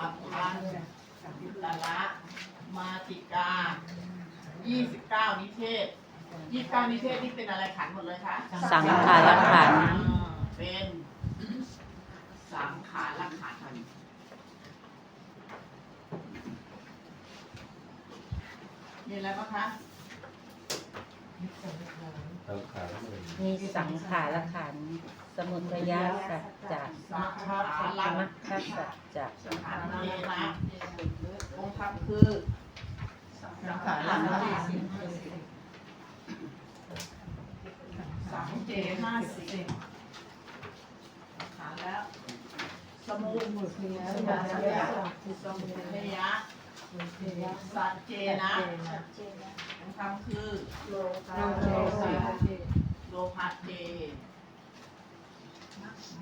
อัปพันตละมาติกา 29 นิเทศ 29 นิเทศนี่เป็นอะไรขันหมดเลยคะสังขารขันธ์อ่าเป็นสังขารขันธ์มีอะไรบ้างคะสังขารเลยมีสังขารขันธ์ สมุทัยสัจจะสังขารมลัรรคสัจจะสังขารเจนะองค์ธรรมคือสังขารลัสังเจห้าสิบสังขารแล้วสมุทสมุทยะสมุทยะสัจเจนะองค์ธรรมคือโลภะโลภะเจ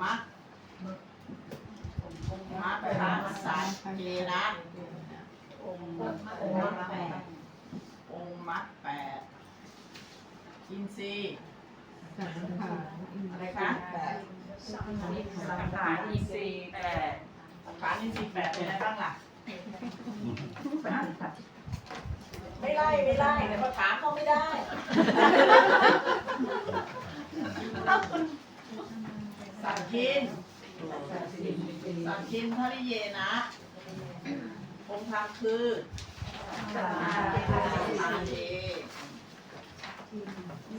มัคมัคคะสัจเจนะองค์มัคแปดองค์มัคแปดอินทรีย์อะไรคะสังขารอินทรีย์แปดสังขารอินทรีย์แปดเป็นอะไรบ้างล่ะไม่ไล่ไม่ไล่แต่มาถามเขาไม่ได้ สังคินสังคินทริเยนะองค์ธรรมคือสัทธาเจ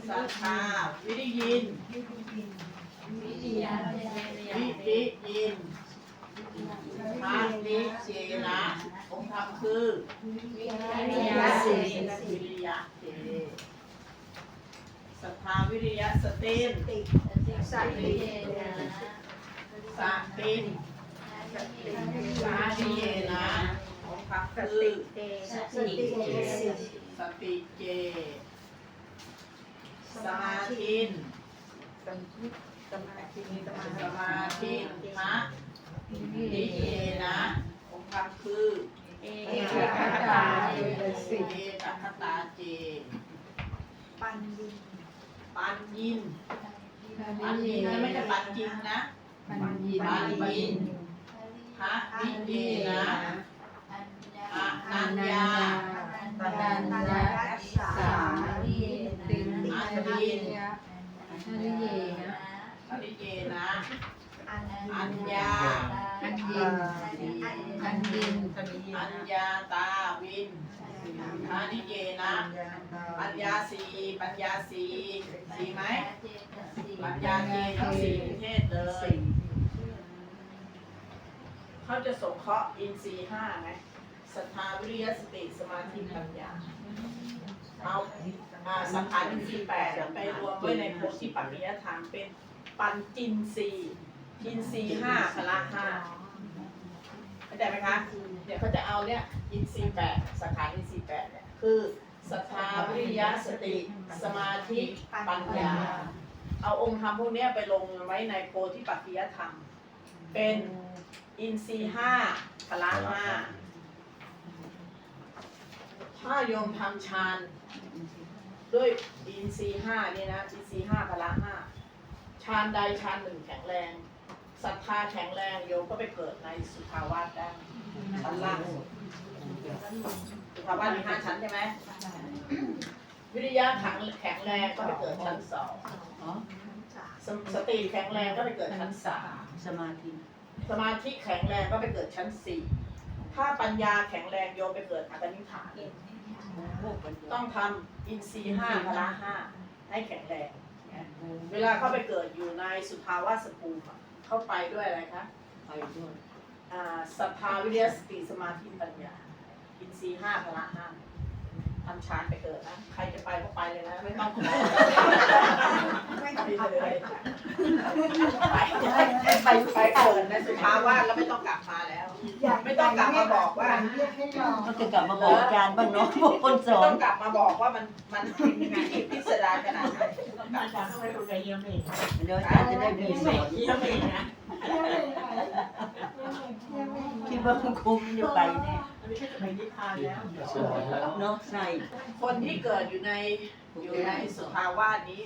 สัทธาวิริยิน วิริยินวิริยินมานิเจนะองค์ธรรมคือวิริยะสิวิริยะเจสัทธาวิริยะสติ สติสตินสาธิเยนะองค์ธรรมคือสติเจสมาธินสมาธิมะนิเยนะองค์ธรรมคือเอเอกคคตาตาเจเจเอกคตาเจปันยิน ปันยินนะไม่ใช่ปันจินนะปันยินพระนิเยนะอนัญญาปัญญาสาลีติงอันยินนริเยนะปริเยนะ อัญญาอันยินอันยินอัญญาตาวินพระนิเยนะปัญญาสีปัญญาสีสีไหมปัญญาเจทั้งสี่ประเทศเลยเขาจะสงเคราะห์อินทรีย์ห้าไหมศรัทธาวิริยสติสมาธิปัญญาเอาอ่าสังขารอินทรีย์แปดไปรวมไว้ในโพธิปัจจยธรรมเป็นปัญจินทรีย์ อินทรีย์ห้าพละห้าเข้าใจไหมคะ เดี๋ยวเขาจะเอาเนี่ยอินทรีย์แปดสังขารอินทรีย์แปดเนี่ยคือศรัทธาวิริยะสติ สมาธิปัญญา เอาองค์ธรรมพวกเนี้ยไปลงไว้ในโพธิปัจจยธรรม เป็นอินทรีย์ห้าพละห้าถ้าโยมทำฌานด้วยอินทรีย์ห้านี่นะอินทรีย์ห้าพละห้าฌานใดฌานหนึ่งแข็งแรง ศรัทธาแข็งแรงโยมก็ไปเกิดในสุภาวาสได้ชั้นล่างสุดสุภาวาสมีห้าชั้นใช่ไหมวิริยะแข็งแข็งแรงก็ไปเกิดชั้นสองสสติแข็งแรงก็ไปเกิดชั้นสามสมาธิ สมาธิแข็งแรงก็ไปเกิดชั้นสี่ถ้าปัญญาแข็งแรงโยมไปเกิดอัตนิฐานต้องทำอินทรีห้าพละห้าให้แข็งแรง เวลาเข้าไปเกิดอยู่ในสุภาวะสภูมิ เข้าไปด้วยอะไรคะไปด้วยอ่าศรัทธาวิริยาสติสมาธิปัญญาอินทรีย์ห้าพละห้า ทำฌานไปเกิดนะ ใครจะไปก็ไปเลยนะ ไม่ต้องขอไปเลยไปไปไปเกิดในสุภาวะแล้วไม่ต้องกลับมาแล้ว ไม่ต้องกลับมาบอกว่าก็จะกลับมาบอกอาจารย์บ้างเนาะพวกคนสอต้นองกลับมาบอกว่ามันมันพิพิสดารขนาดไหนต้องกลับมาเดี๋ยวอาจารย์จะได้มีสอนเยี่ยมเองนะคิดว่าคุ้มอยู่ไปแน่ ไปนิพพานแล้วสวยแล้วเนาะใช่ คนที่เกิดอยู่ในอยู่ในสุภาวะนี้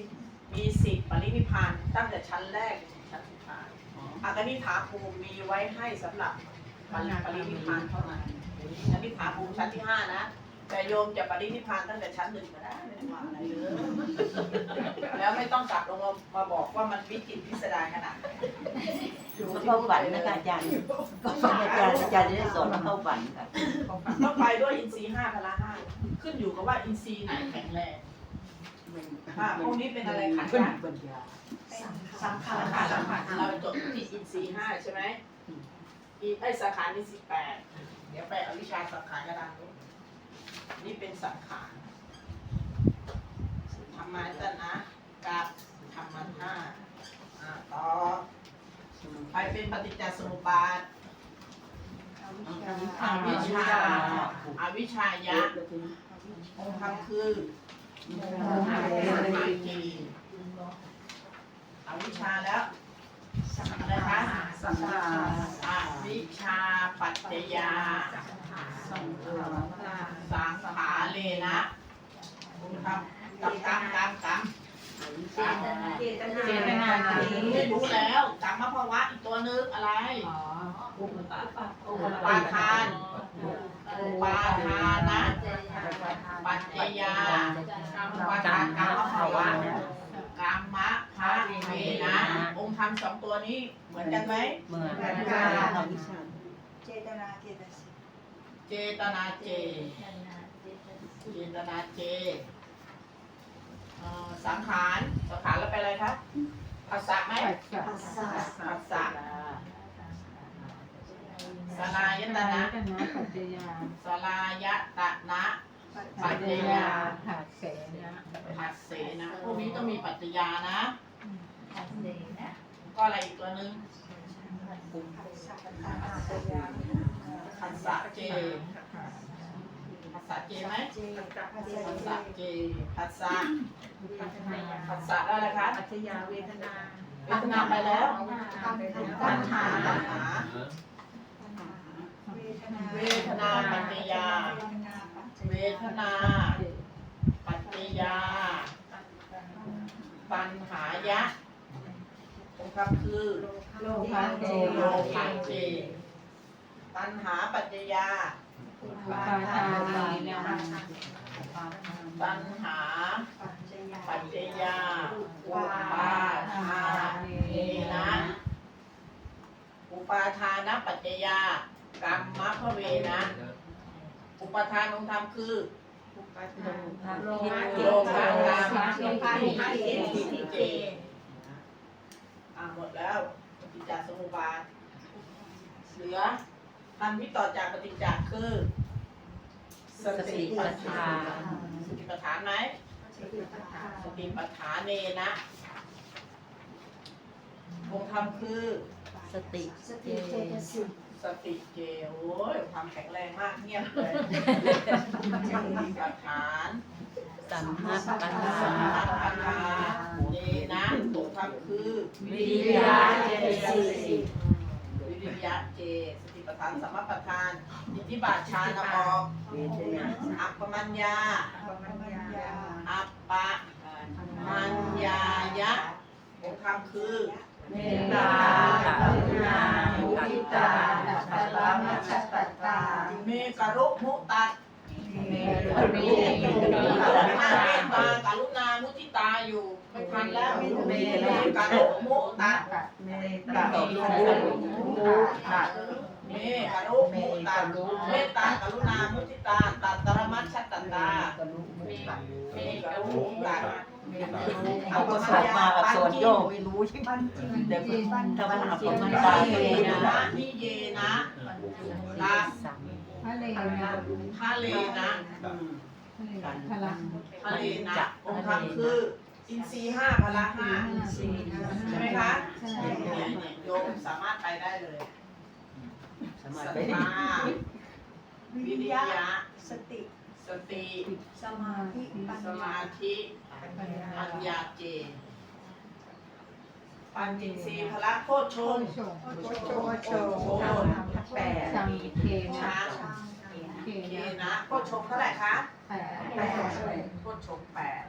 มีสิทธิ์ปรินิพพานตั้งแต่ชั้นแรกจนถึงชั้นสุดท้ายอากนิฐาภูมิมีไว้ให้สำหรับปริปรินิพพานเท่านั้นอันนี้ผาภูมิชั้นที่ห้านะ แต่โยมจะปรินิพพานตั้งแต่ชั้นหนึ่งก็ได้ไม่ได้ว่าอะไรเลยแล้วไม่ต้องกลับลงมามาบอกว่ามันวิจิตรพิสดารขนาดไหนอยู่ที่เข้านู่นฝันไปเลนะยคะอาจารย์ก็ฝันอาจารย์อาจารย์จะได้สอนเข้าฝันค่ะต้องไปด้วยอินทรีย์ห้าพละห้าขึ้นอยู่กับว่าอินทรีย์ไหนแข็งแรงอ่าพวกนี้เป็นอะไรขันธ์นะปัญญาสังขารขาสังขารเราจดที่อินทรีย์ห้าใช่ไหมอีไอ้สังขารนี่สิบแปดเดี๋ยวไปเอาวิชาสังขารกระดานนู้น นี่เป็นสังขารธรรมะตัณนะกับธรรมะห้าอ่าต่อไปเป็นปฏิจจสมุปบาทอวิชชาอวิชชายะองค์ธรรมคือมากีอวิชชาแล้วอะไรคะ สังขารอวิชชาปัจจยา สังขารสังขาเลนะคุณทำกับกรรมกรรมกรรมเจตนาเจตนาไม่รู้แล้วกรรมภาวะอีกตัวนึงอะไรอุปาทานอุปาทานะ ปัจจยากรรมอุปานกรรมภาวะกรรมะ พระเวนะ องค์ธรรมสองตัวนี้เหมือนกันไหม เหมือนอวิชชาเจตนาเจตสิกเจตนาเจเจตนาเจเอ่อสังขาร สังขารแล้วไปอะไรครับภาษาไหมภาษาภาษาสลายตนะปัจจยาสลายตนะปัจปัจจจยยาหักเสนะผัสเสนะ พวกนี้ต้องมีปัจจยานะ ก็อะไรอีกตัวหนึ่งผัสสะเจผัสสะเจไหมผัสสะเจผัสสะผัสสะแล้วอะไรคะปัจยาเวทนาเวทนาไปแล้วปัญหาปัญหาเวทนาปัจจยาเวทนาปัจจยา ปัญหายะอง ค์คำคือ โลภะเจโลภะเจปัญหาปัจจยาอุปาทานีนะปัญหาปัจจยาอุปาทาเนนะอุปาทานะปัจจยากรรมะพะเวนะ อุปทานองค์ธรรมคือโลโลภะกรรมโลภะนิเจสิเจอ่า หมดแล้วปฏิจจสมุปบาท เหลือธรรมที่ต่อจากปฏิจจ์คือสติปัฏฐานสติปัฏฐานไหมสติปัฏฐานเนนะองค์ธรรมคือสติสติเจตสิกสติเจโอ้ยความแข็งแรงมากเงียบเลยสติปัฏฐาน สัมมาปัญญามมาปัญญาเนนะองค์ธรรมคือ วิริยะเจสิกวิริยะเจสติปัฏฐานสัมมาปัฏฐานอิทธิบาทชานะออกอัปปมัญญาอัปปะมัญญายะองค์ธรรมคือเมตตากรุณามุทิตาสัพพะมัจจปัตตาเมกรุมุตัต กรีรุณากุเมณาตตากรุณามุทิตาอยู่ไม่ทันแล้วเมกรุมุตัดเมตตาเมตตามุตัดเมกรุมุตัดเมตตากรุณามุทิตาตัตตรมัชชตัตตาเมกรุมุตัดเอาก็สอบมากับสวนโยกไม่รู้ใช่ไหมเดี๋ยวถ้ามันอัปปมันตาเยเลยนะนะนิเยนะลา สัมทะเลนะทะเลนะพลังทะเลนะองค์ธรรมคือ อินทรีย์ห้าพละห้าใช่ไหมคะใช่เนี่ยเนี่ยโยมสามารถไปได้เลยสามารถศรัทไปธาวิริยะสติ สติ สมาธิปัญสญามาธิ ปัญญาเจ ปัญจินทรีพละโคชฌงค์ชงโชโชโชแปดสังเทช้างเทนะโคชฌงเท่าไหร่คะแปดโคชฌงแปด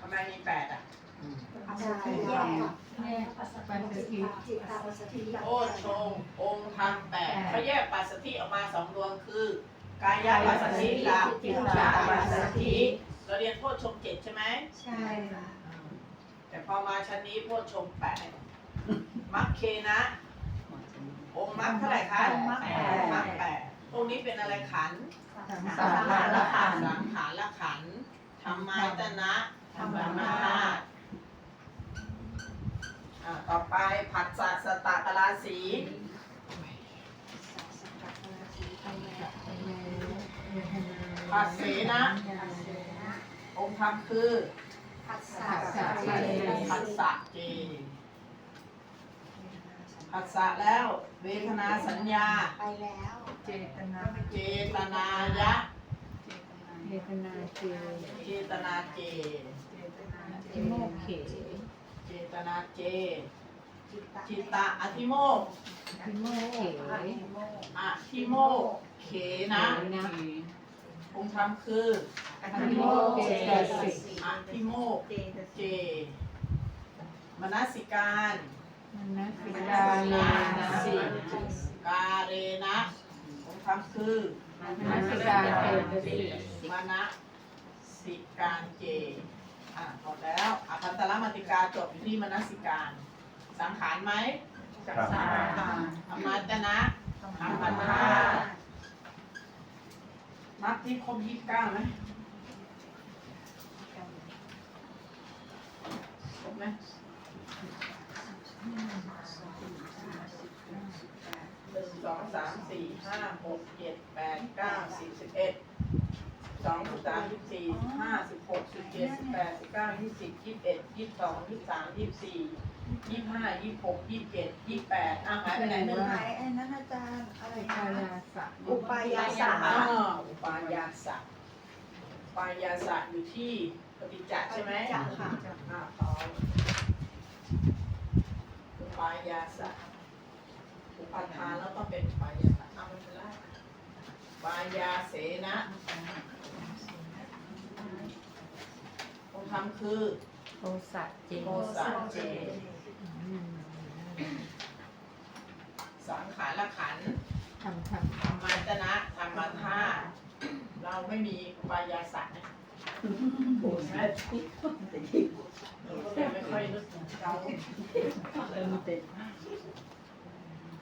ทำไมมีแปดอะโอชงองค์ธรรมแปดเขาแยกปัสสติออกมาสองดวงคือกายปัสสติกับจิตตปัสสติเราเรียนโพชงเจ็ดใช่ไหมใช่ค่ะ พอมาชั้นนี้โพชฌงค์แปดมัคเคนะ องค์มัคเท่าไหร่คะองค์มรรคแปดมัคแปดองค์นี้เป็นอะไรขันธ์สามขารละขันธ์สังขารละขันธ์ธรรมายตนะธรรมนาอ่าต่อไปผัสสะสตากราสีผัสเสนะ องค์ธรรมคือ ปัสสผัสสะเจผัสสะแล้ว เวทนาสัญญา ไปแล้ว เจตนาเจตนายะเวทนาเจเจตนาเจทิโมกเขเจตนาเจ จิตตาจิตตะอธิโมกข์ทิโมกเขอธิโมกเขนะ องค์ธรรมคืออธิโมกเจตสิกอธิโมกข์เจมนสิการมนสิกาเลนะสิกาเรนะองค์ธรรมคือมนสิกาเจตสิกมณสิการเจอะหมดแล้วอภันตรมติกาจบอยู่ที่มนสิการ สังขารไหมครับธรรมาจนะธรรมันธา นับที่ครบยี่สิบเก้าไหมครบไหมหนึ่งสองสามสี่ห้าหกเจ็ดแปดเก้าสิบสิบเอ็ดสองสิบสามสิบสี่สิบห้าสิบหกสิ จ็ดสิบแปดสิบเก้ายี่สิบยี่สิบเอ็ดยี่สิบสองยี่สิบสามยี่สิบสี่ยี่สิบห้ายี่สิบหกยี่สิบเจ็ดยี่สิบแปดอะหายไปไหนหนึ่งไหนไอ้นั้นอาจารย์อะไรอุปานะยาสะอุปายาสาอ่าอุปายาสะอุปายาสะอยู่ที่ปฏิจจใช่ไหมจักค่ะอ่าพร้อมอุปายาสะอุปาทานแล้วก็เป็นอุปายาสะทำมันไปแล้วอุปายาเสนะองค์ ธรรมคือโทสะเจโมสะเจสังขารละขันธ์ทำทำธรรมัจนะธรรมธาตุเราไม่มีอุปายาสะนะโอ้ยแม่เราก็เลยไม่ค่อยนึกถึงเรา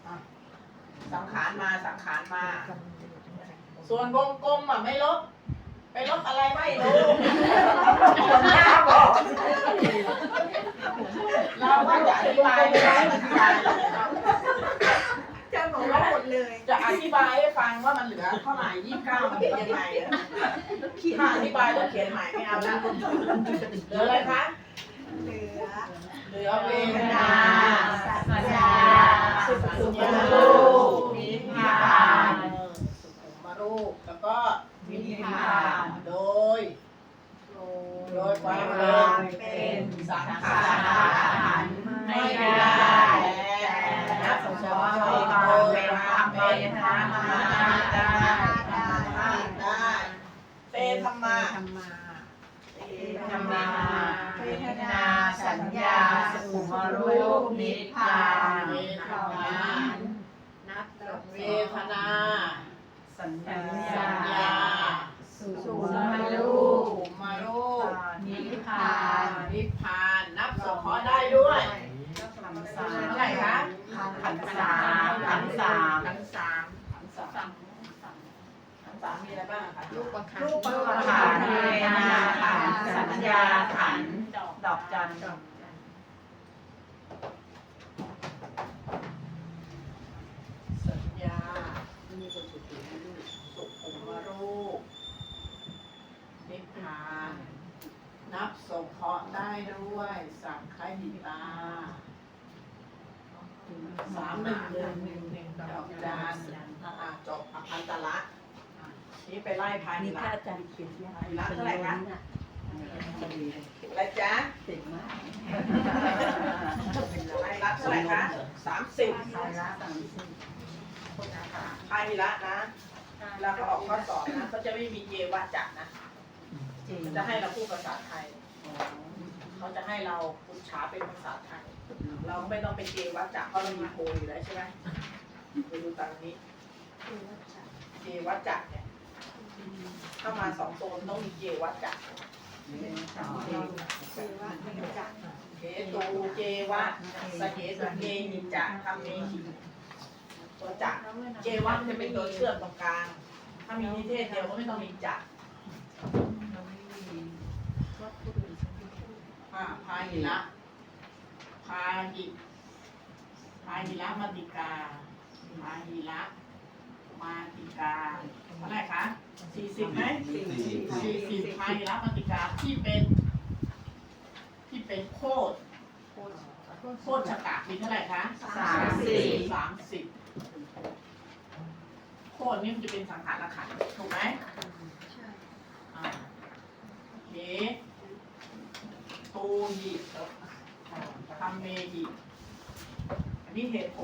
อะสังขารมาสังขารมา ส่วนวงกลมอะไม่ลบ ไปลบอะไรไม่รู้คนหน้าบอกเราว่าจะอธิบายไม่ได้อธิบายแล้วจะบอกว่าหมดเลย จะอธิบายให้ฟังว่ามันเหลือเท่าไหร่ยี่สิบเก้ามันเป็นยังไงอะถ้าอธิบายต้องเขียนใหม่ไม่เอาแล้วเหลืออะไรคะเหลือเหลือเวทนาสัญญาสุขสุสุขขโลโลกกนินิพพพาพานนสุขุมารูปแล้วก็วิญญาณโดยโดย ความเป็นสังขารไม่ไม่ได้ได้แต่นับสมมติว่าโดยความเป็นธรรมะได้ได้เตธรรมะธรรมาธรรมาเวทนาสัญญาสุขุมรูปนิพพานเวทนานับดอกเวทนา สัญญาสัญญาสุสุมามารุรูป ภูมิรูป นิพพาาน นิพพานนับสงเคราะห์ได้ด้วย ขันธ์สา เท่าไหร่คะ ขันธ์สามขันธ์สาม ขันธ์สามขันธ์สามขันธ์สามมีอะไรบ้างคะ รูปประคันรูปขันธ์เวทนาขันธ์สัญญาขันธ์ดอกจันทร์ สัญญาสุขุมรูปนิพพาน นับสงเคราะห์ได้ด้วย สังขยิตา สามหนึ่งหนึ่งหนึ่งหนึ่งดอกจานอะจบอภันตละ นี่ไปไล่พายนี่ละถ้าอาจารย์เขียนยากละเท่าไหร่คะอะไรจ๊ะเก่งมากไล่ละเท่าไหร่คะสามสิบสายละสามสิบพายละนะ แล้วก็ออกข้อสอบนะเขาจะไม่มีเยวะจักนะจริงจะให้เราพูดภาษาไทย เขาเขาจะให้เราปุจฉาเป็นภาษาไทย เราไม่ต้องไปเจวัจจะเพราะเรามีโพอยู่แล้วใช่ไหมไปดูตามนี้ เจวัจจะเนี่ย ถ้ามาสองโซนต้องมีเจวัจจะเจตูเจวะสเหตุเจหิจะทำเมหิตัวจักเจวะมันจะเป็นตัวเชื่อมตรงกลาง ถ้ามีนิเทศเดียวก็ไม่ต้องมีจักอ่าพาหิละพาหิพาหิละมติกาพาหิละ มาติกาเท่าไหร่คะสี่สิบไหมสี่สิบพาหิละมาติกาที่เป็น ที่เป็นโคดโคดชะกะมีเท่าไหร่คะสามสิบสามสิบโคดนี่มันจะเป็นสังขารละขันธ์ถูกไหมอ่าโอเคตูหิทำเมหิอันนี้เหตุผล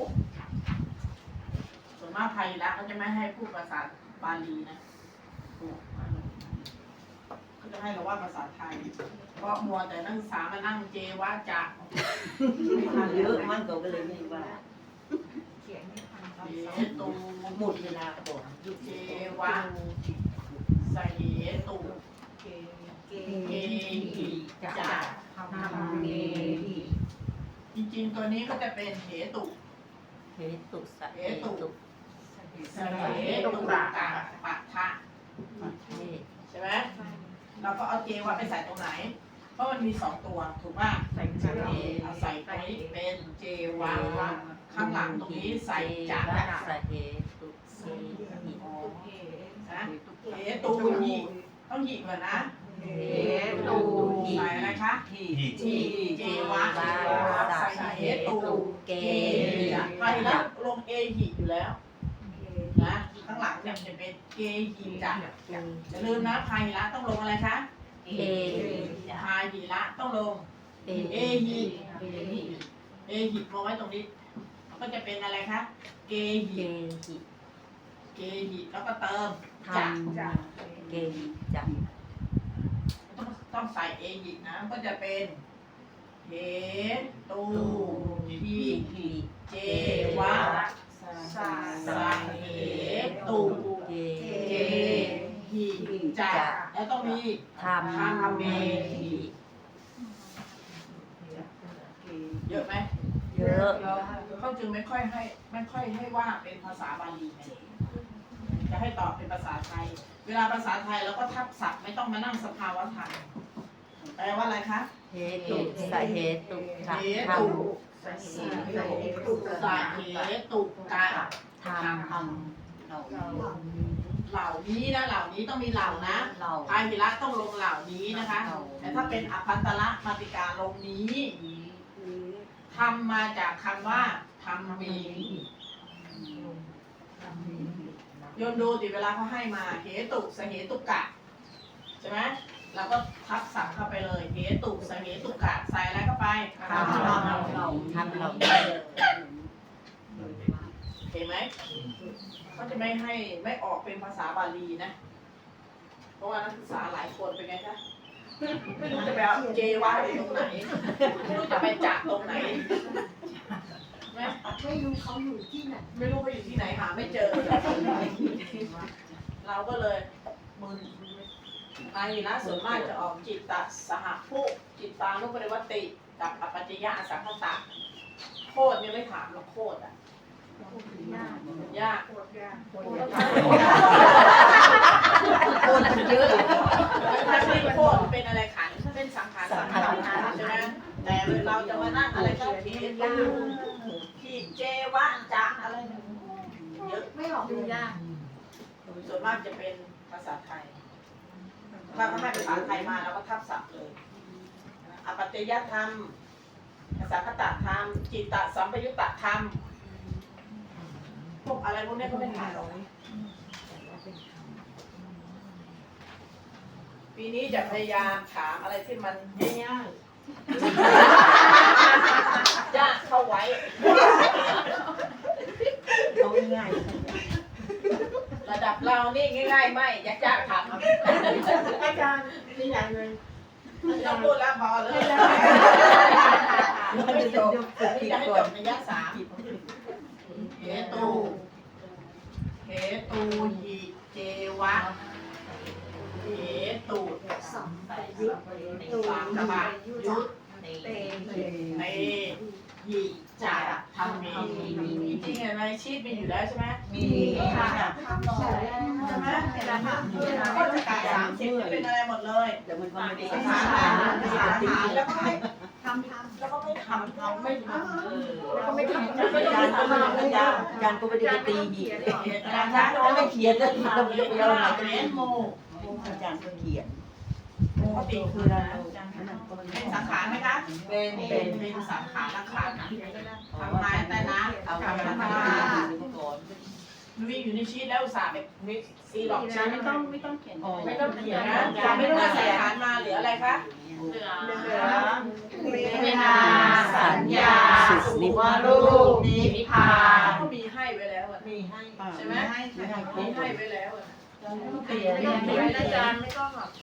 ส่วนมากไทยละเขาจะไม่ให้พูดภาษาบาลีนะเขาจะให้เราว่าภาษาไทย เพราะมัวแต่นักศึกษามานั่งเจวะจะเยอะมันก็เลยไม่ว่าเหตูหมดเวลาก่อนเจวะสะเหตุเกหิจะทำเมหิจริงๆตัวนี้ก็จะเป็นเหตุ เหตุสะเหตุ สะเหตุกะปัทะเทศใช่ไหมเราก็เอาเจวะไปใส่ตรงไหน เพราะมันมีสองตัวถูกป่ะใส่เอาใส่ตรงนี้เป็นเจวะข้างหลังตรงนี้ใส่จะสะเหตุเสหินะเหตุหิต้องหิก่อนนะเหตุใส่อะไรคะที่ทีเจวะใส่เหตุเกเกหิจะไปแล้วลงเอหิอยู่แล้ว ข้างหลังเนี่ยจะเป็นเกหิจะอย่าลืมนะพาหิระต้องลงอะไรคะเอพาหิระต้องลงเอเอหิเอหิมาไว้ตรงนี้มันก็จะเป็นอะไรคะเกเกหิหิเกหิแล้วก็เติมทจะำเกหิจะต้องต้องใส่เอหินะก็จะเป็นเหตูตูทีหิเจวะ สาเหตุเกหิจะแล้วต้องมีทำเมหิเยอะไหมเยอะเขาจึงไม่ค่อยให้ไม่ค่อยให้ว่าเป็นภาษาบาลีจะให้ตอบเป็นภาษาไทย เวลาภาษาไทยเราก็ทับศัพท์ไม่ต้องมานั่งสภาวะไทยแปลว่าอะไรคะเหตุสะเหตุทเหำตุสาสาเหตุกะทำทำเราเหล่านี้นะเหล่านี้ต้องมีเหล่านะเราพาหิระต้องลงเหล่านี้นะคะ แต่ถ้าเป็นอภันตระมาติกาลงนี้ทำมาจากคำว่าทำมีโยนดูดิเวลาเขาให้มาเหตุสเหตุกะใช่ไหม เราก็ทับศัพท์เข้าไปเลยเหตุสเหตุกะใส่อะไรเข้าไปทำเราเราทำเราเห็นไหมเขาจะไม่ให้ไม่ออกเป็นภาษาบาลีนะ เพราะว่านักศึกษาหลายคนเป็นไงคะไม่รู้จะไปเอาเจวะอยู่ตรงไหนไม่รู้จะไปจักตรงไหนไหมไม่รู้เขาอยู่ที่ไหนไม่รู้ไปอยู่ที่ไหนหาไม่เจอ เราก็เลยมึน นายนะส่วนมากจะออกจิตตสหผู้จิตตานุปริวัติ กับอปัจจยะอสังคตะโคตรเนี่ยไม่ถามหรอกโคตรอะยากโอนมันเยอะถ้าไม่โคตรเป็นอะไรขันเป็นสังขารสังขารใช่ไหมแต่เราจะมานั่งอะไรก็ทีตูทีเจวะจะอะไรเนี่ยเยอะไม่ออกดูยากส่วนมากจะเป็นภาษาไทย ถ้าเขาให้ภาษาไทยมาเราก็ทับศัพท์เลยอปัจจยธรรมภาษาคตธรรม จิตตสัมปยุตตธรรมพวกอะไรพวกนี้ก็ไม่ถามหรอกปีนี้จะพยายามถามอะไรที่มันง่ายๆยากเข้าไว้เขาง่าย ระดับเรานี่ง่ายๆไม่ยากๆถามอาจารย์นี่อย่างหนึ่งไม่ต้องพูดแล้วพอเลยเราจะจบฝึกผิดจะให้ก่จอนบในยะสามเหตูเหตูหิเจวะเหตุสัมปยุตสามบายุตเต ในหิจะทำมีจริงๆในชีตมีอยู่แล้วใช่ไหมมีค่ะใช่ไหมก็จะกลายสามสิบเป็นอะไรหมดเลยแต่มันก็ไม่ได้สานสานแล้วก็ไม่ทำทำแล้วก็ไม่ทำทำไม่ทำแล้วก็ไม่ทำอาจารย์ก็ไม่ได้อาจารย์อาจารก็ไม่ได้ไปตีหีบเลยอาจารย์ก็ไม่เขียนเลยเราจะไปเอาไหนกันเรียนโมอาจารย์ก็เขียน ปกติคืออะไรเป็นสาขาไหมคะเป็นเป็เป็นนเป็นสาขาละขาทำไม้แต่นะเอาทำทำธรรมมาดาก่อนมีอยู่ในชีตแล้วอุตส่าห์แบบซีหลอกฉันไม่ต้องไม่ต้องเขียนไม่ต้องเขียนนะจะไม่ต้องใส่ฐานมาเหลืออะไรคะเหลือเหลือเวนาสัญญาสุวารูปนิพพานก็มีให้ไว้แล้วอะมีให้ใช่ไหมไม่ให้มีให้ไว้แล้วอะเปลี่ยนไม่ต้องเขียนอาจารย์ไม่ต้องหรอก